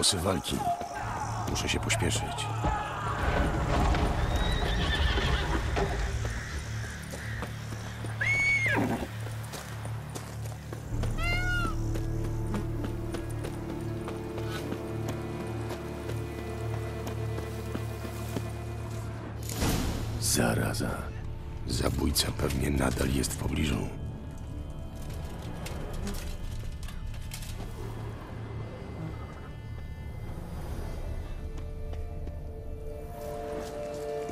odgłosy walki. Muszę się pośpieszyć. Zaraza. Zabójca pewnie nadal jest w pobliżu.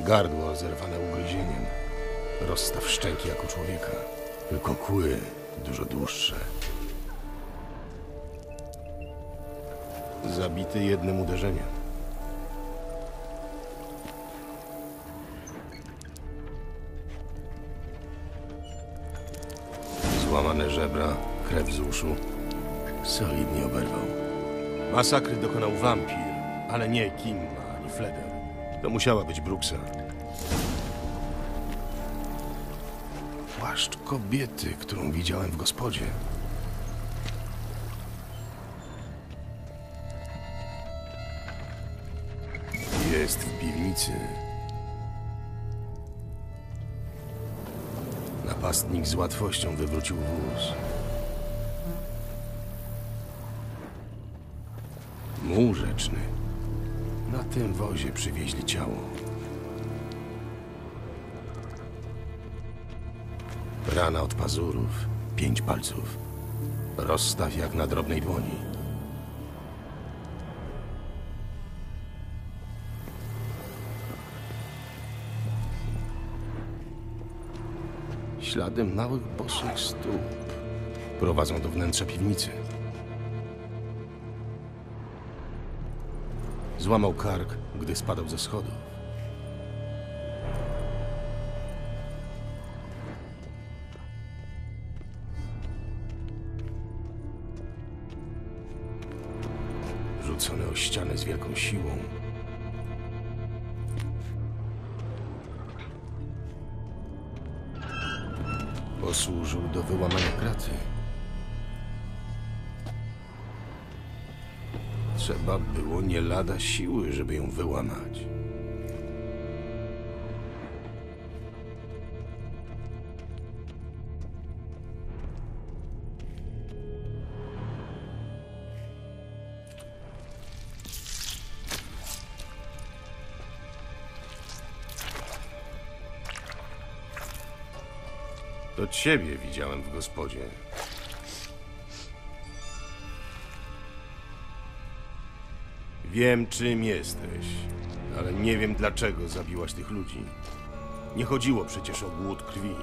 Gardło zerwane ugryzieniem. Rozstaw szczęki jak u człowieka. Tylko kły dużo dłuższe. Zabity jednym uderzeniem. Złamane żebra, krew z uszu. Solidnie oberwał. Masakry dokonał wampir, ale nie Kimma ani Fleder. To musiała być Brooksa. Płaszcz kobiety, którą widziałem w gospodzie. Jest w piwnicy. Napastnik z łatwością wywrócił wóz. Muł rzeczny. Na tym wozie przywieźli ciało. Rana od pazurów, pięć palców. Rozstaw jak na drobnej dłoni. Ślady małych bosych stóp prowadzą do wnętrza piwnicy. Złamał kark, gdy spadał ze schodów. Rzucony o ścianę z wielką siłą. Posłużył do wyłamania kraty. Trzeba było nie lada siły, żeby ją wyłamać. To ciebie widziałem w gospodzie. Wiem, czym jesteś, ale nie wiem, dlaczego zabiłaś tych ludzi. Nie chodziło przecież o głód krwi.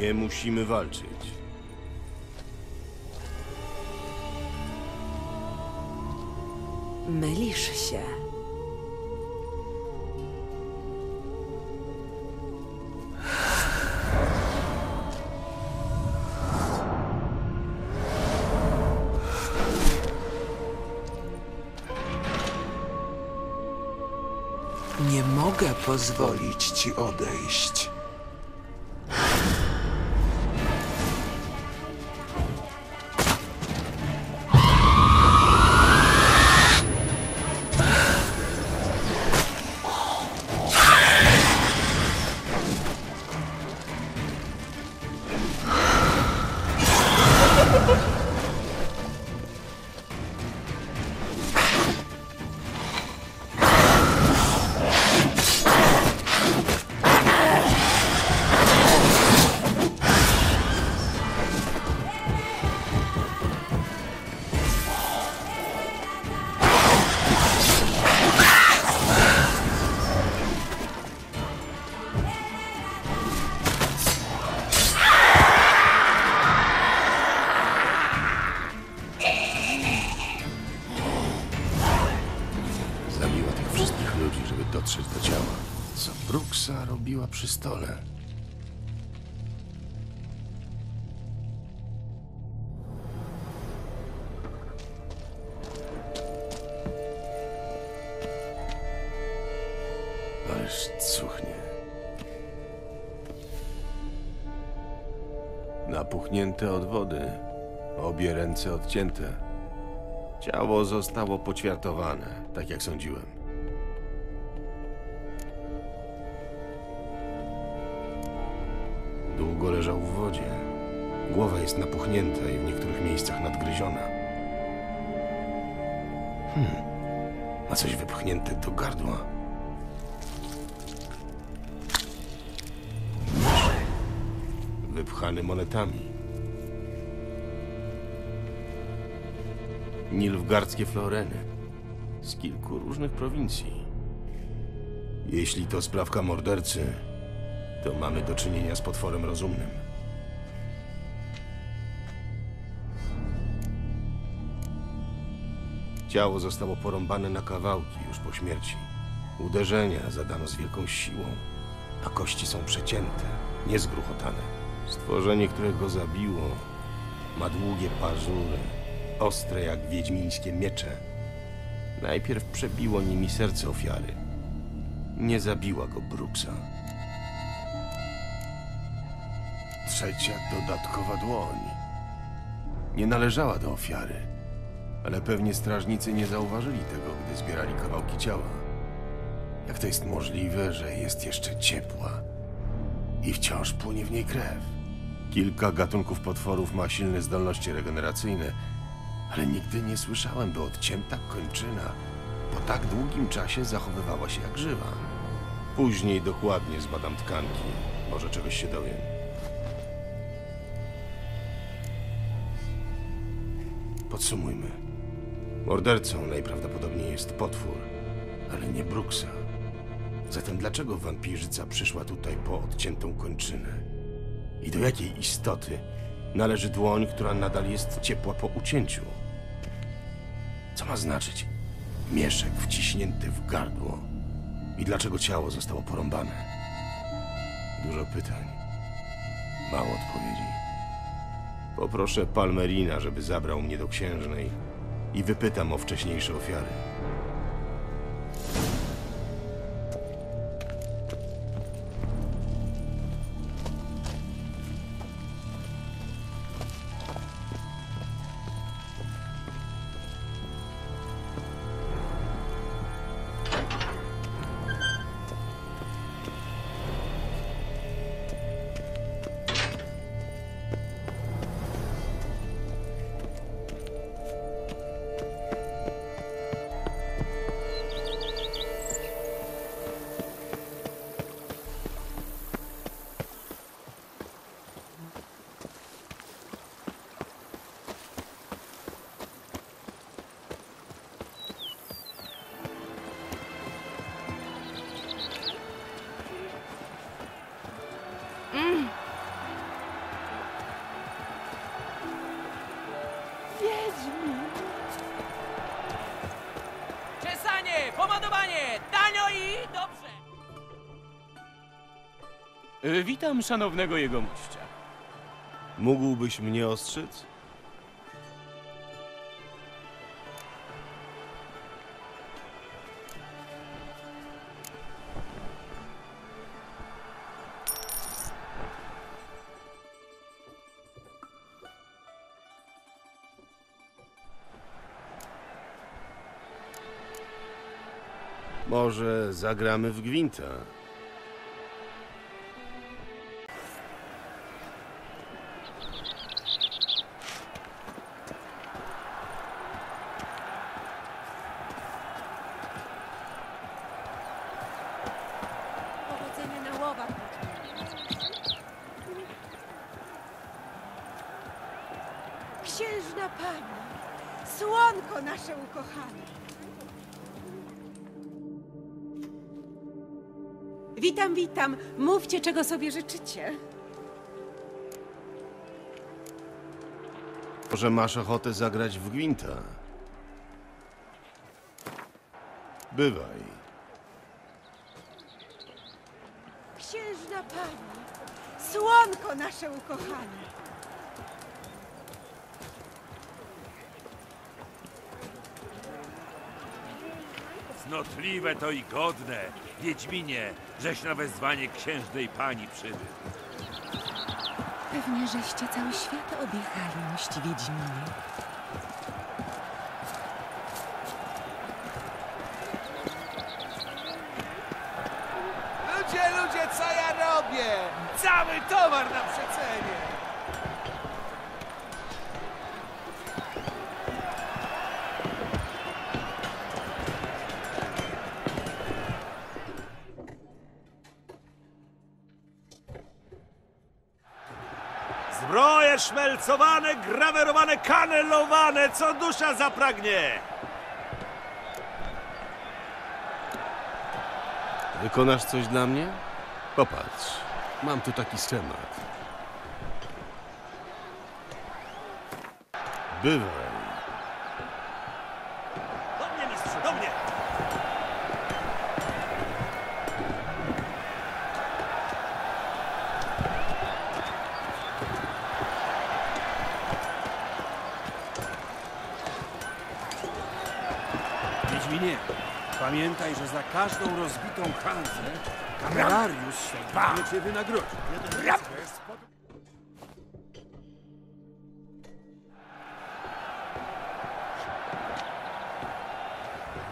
Nie musimy walczyć. Mylisz się. Nie mogę pozwolić ci odejść. biła przy stole. Ależ cuchnie. Napuchnięte od wody, obie ręce odcięte. Ciało zostało poćwiartowane, tak jak sądziłem. Długo leżał w wodzie. Głowa jest napuchnięta i w niektórych miejscach nadgryziona. Hmm, ma coś wypchnięte do gardła. Wypchany monetami. Nilfgardzkie floreny z kilku różnych prowincji. Jeśli to sprawka mordercy, to mamy do czynienia z potworem rozumnym. Ciało zostało porąbane na kawałki już po śmierci. Uderzenia zadano z wielką siłą, a kości są przecięte, niezgruchotane. Stworzenie, które go zabiło, ma długie pazury, ostre jak wiedźmińskie miecze. Najpierw przebiło nimi serce ofiary. Nie zabiła go Brooksa. Trzecia dodatkowa dłoń. Nie należała do ofiary, ale pewnie strażnicy nie zauważyli tego, gdy zbierali kawałki ciała. Jak to jest możliwe, że jest jeszcze ciepła i wciąż płynie w niej krew? Kilka gatunków potworów ma silne zdolności regeneracyjne, ale nigdy nie słyszałem, by odcięta kończyna po tak długim czasie zachowywała się jak żywa. Później dokładnie zbadam tkanki. Może czegoś się dowiem. Podsumujmy. Mordercą najprawdopodobniej jest potwór, ale nie Brooksa. Zatem dlaczego wampirzyca przyszła tutaj po odciętą kończynę? I do jakiej istoty należy dłoń, która nadal jest ciepła po ucięciu? Co ma znaczyć mieszek wciśnięty w gardło? I dlaczego ciało zostało porąbane? Dużo pytań, mało odpowiedzi. Poproszę Palmerina, żeby zabrał mnie do księżnej i wypytam o wcześniejsze ofiary. Witam szanownego jegomościa. Mógłbyś mnie ostrzec? Może zagramy w gwinta? Księżna pani, słonko nasze ukochane. Witam, witam. Mówcie, czego sobie życzycie. Może masz ochotę zagrać w gwinta? Bywaj. Księżna pani, słonko nasze ukochane. Cnotliwe to i godne. Wiedźminie, żeś na wezwanie księżnej pani przybył. Pewnie, żeście cały świat objechali, mości Wiedźminie. Ludzie, ludzie, co ja robię? Cały towar na przecenie! Szmelcowane, grawerowane, kanelowane, co dusza zapragnie. Wykonasz coś dla mnie? Popatrz, mam tu taki schemat. Bywaj. Do mnie, mistrzu, do mnie. Wiedźminie, pamiętaj, że za każdą rozbitą Hanzę kamerariusz się cię wynagrodzi.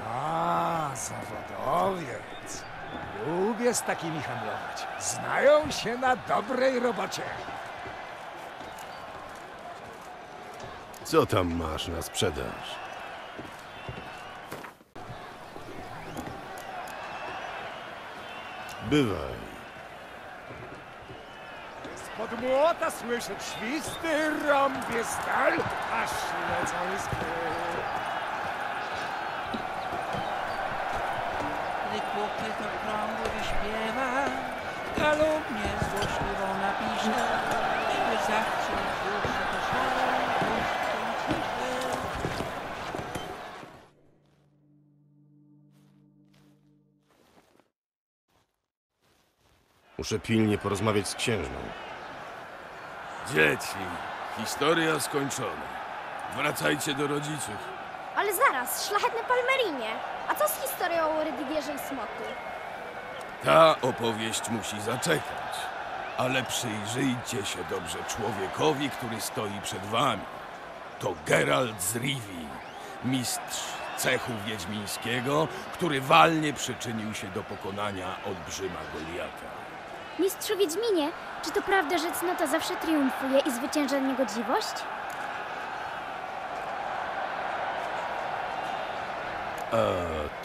A, zawodowiec. Lubię z takimi handlować. Znają się na dobrej robocie. Co tam masz na sprzedaż? Bywaj. Spod młota słyszę świsty, rąbie stal, aż lecą iskry. Gdy kupię to krągu wyśpiewa, galopnie złośliwą napisze, gdy zachce duszę to Muszę pilnie porozmawiać z księżną. Dzieci, historia skończona. Wracajcie do rodziców. Ale zaraz, szlachetny Palmerinie. A co z historią o Rydwierze i Smoku? Ta opowieść musi zaczekać. Ale przyjrzyjcie się dobrze człowiekowi, który stoi przed wami. To Geralt z Rivii, mistrz cechu wiedźmińskiego, który walnie przyczynił się do pokonania olbrzyma Goliata. Mistrzu Wiedźminie, czy to prawda, że cnota zawsze triumfuje i zwycięża niegodziwość?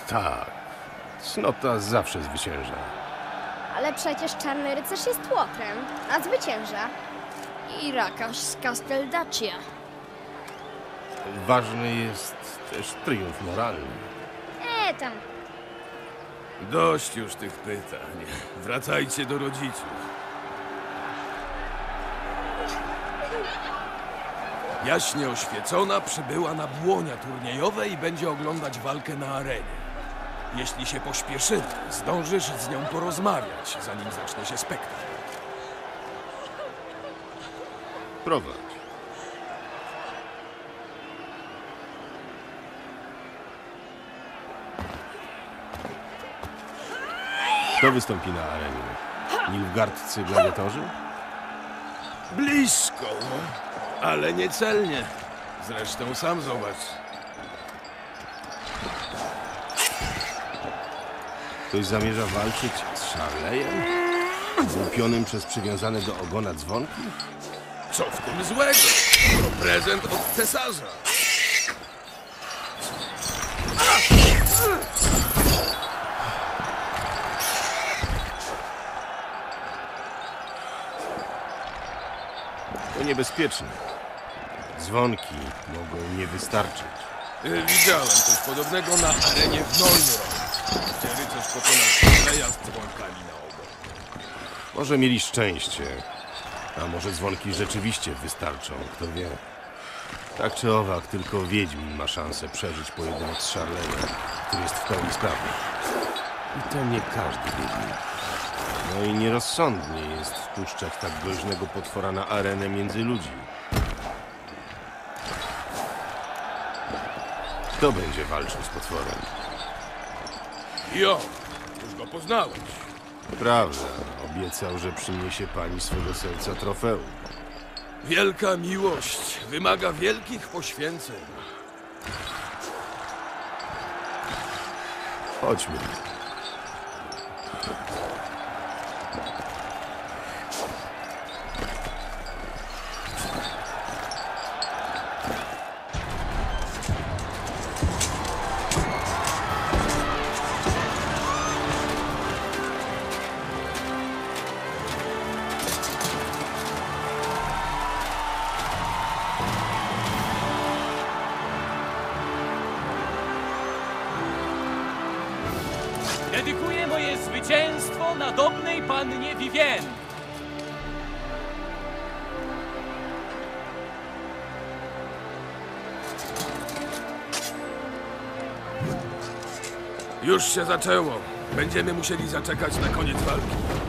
Tak. Cnota zawsze zwycięża. Ale przecież czarny rycerz jest łotrem, a zwycięża. I rakasz z Casteldacia. Ważny jest też triumf moralny. E, tam. Dość już tych pytań. Wracajcie do rodziców. Jaśnie oświecona przybyła na błonia turniejowe i będzie oglądać walkę na arenie. Jeśli się pośpieszymy, zdążysz z nią porozmawiać, zanim zacznie się spektakl. Prowadź. Kto wystąpi na arenie? Nilfgaardcy gladiatorzy? Blisko, ale niecelnie. Zresztą sam zobacz. Ktoś zamierza walczyć z Szarlejem? Złupionym przez przywiązane do ogona dzwonki? Co w tym złego? To prezent od cesarza. To niebezpieczne. Dzwonki mogą nie wystarczyć. Y, Widziałem coś podobnego na arenie w Neumrod, gdzie rycerz pokonał Szarleja z dzwonkami na ogon. Może mieli szczęście, a może dzwonki rzeczywiście wystarczą, kto wie. Tak czy owak, tylko Wiedźmin ma szansę przeżyć pojedynek z Szarlejem, który jest w pełni sprawny. I to nie każdy Wiedźmin. No i nierozsądnie jest wpuszczać tak groźnego potwora na arenę między ludzi. Kto będzie walczył z potworem? Jo, już go poznałeś. Prawda, obiecał, że przyniesie pani swego serca trofeum. Wielka miłość wymaga wielkich poświęceń. Chodźmy. Nadobnej pannie Vivienne. Już się zaczęło. Będziemy musieli zaczekać na koniec walki.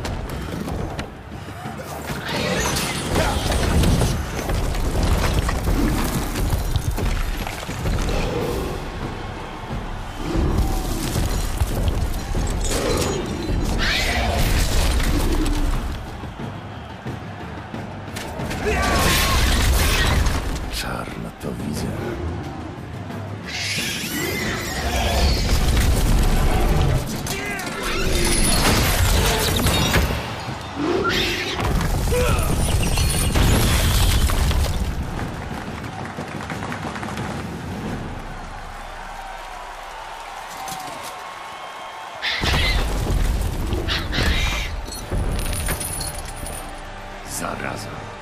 Zaraza.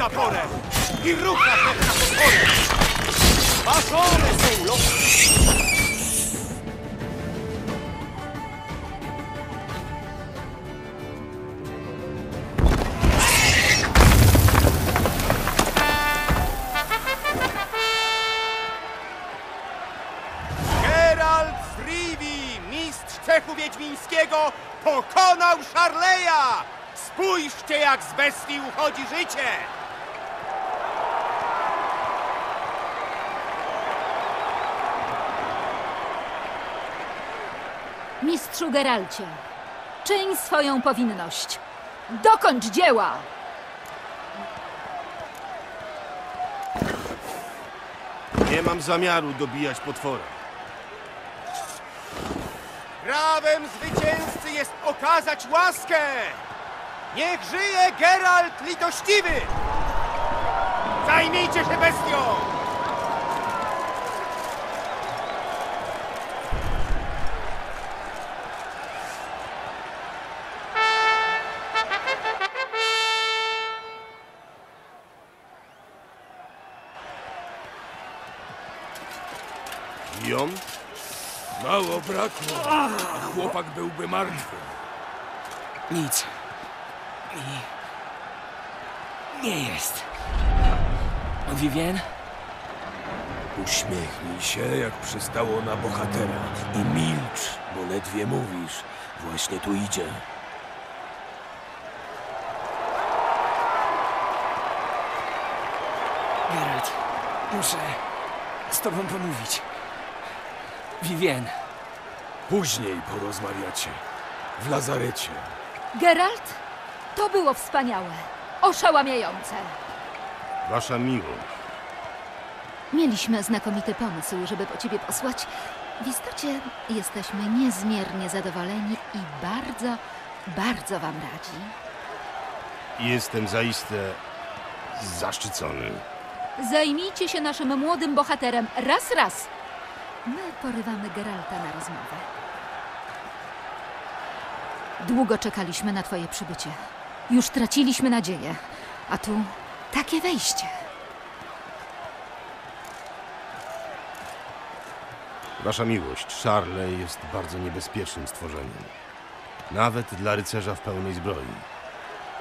Zaporę i ruch na pewno potworem. Ważone są Spójrzcie, jak z bestii uchodzi życie! Mistrzu Geralcie, czyń swoją powinność. Dokończ dzieła! Nie mam zamiaru dobijać potwora. Prawem zwycięzcy jest okazać łaskę! Niech żyje Geralt litościwy! Zajmijcie się bestią! Ją? Mało brakło, a chłopak byłby martwy. Nic. Mi... Nie jest. Vivien? Uśmiechnij się, jak przystało na bohatera. I milcz, bo ledwie mówisz. Właśnie tu idzie. Geralt, muszę z tobą pomówić. Vivien, Później porozmawiacie. W lazarecie. Geralt, to było wspaniałe, oszałamiające. Wasza miłość. Mieliśmy znakomity pomysł, żeby po ciebie posłać. W istocie jesteśmy niezmiernie zadowoleni i bardzo, bardzo wam radzi. Jestem zaiste zaszczycony. Zajmijcie się naszym młodym bohaterem raz, raz. My porywamy Geralta na rozmowę. Długo czekaliśmy na twoje przybycie. Już traciliśmy nadzieję. A tu takie wejście. Wasza miłość, Charley jest bardzo niebezpiecznym stworzeniem. Nawet dla rycerza w pełnej zbroi.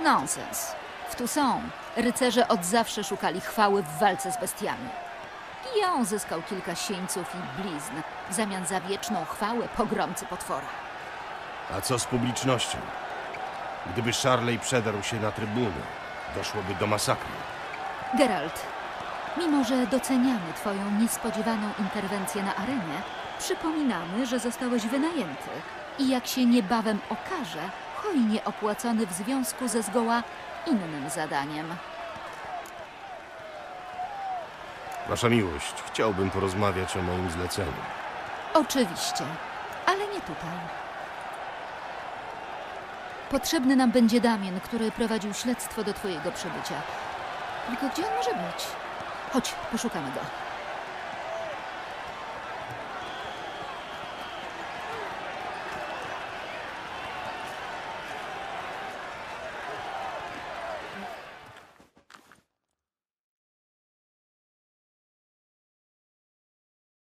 Nonsens. W tu są. Rycerze od zawsze szukali chwały w walce z bestiami. Gion zyskał kilka sieńców i blizn w zamian za wieczną chwałę pogromcy potwora. A co z publicznością? Gdyby Charley przedarł się na trybuny, doszłoby do masakry. Geralt, mimo że doceniamy Twoją niespodziewaną interwencję na arenie, przypominamy, że zostałeś wynajęty i jak się niebawem okaże, hojnie opłacony w związku ze zgoła innym zadaniem. Wasza miłość, chciałbym porozmawiać o moim zleceniu. Oczywiście, ale nie tutaj. Potrzebny nam będzie Damien, który prowadził śledztwo do Twojego przybycia. Tylko gdzie on może być? Chodź, poszukamy go.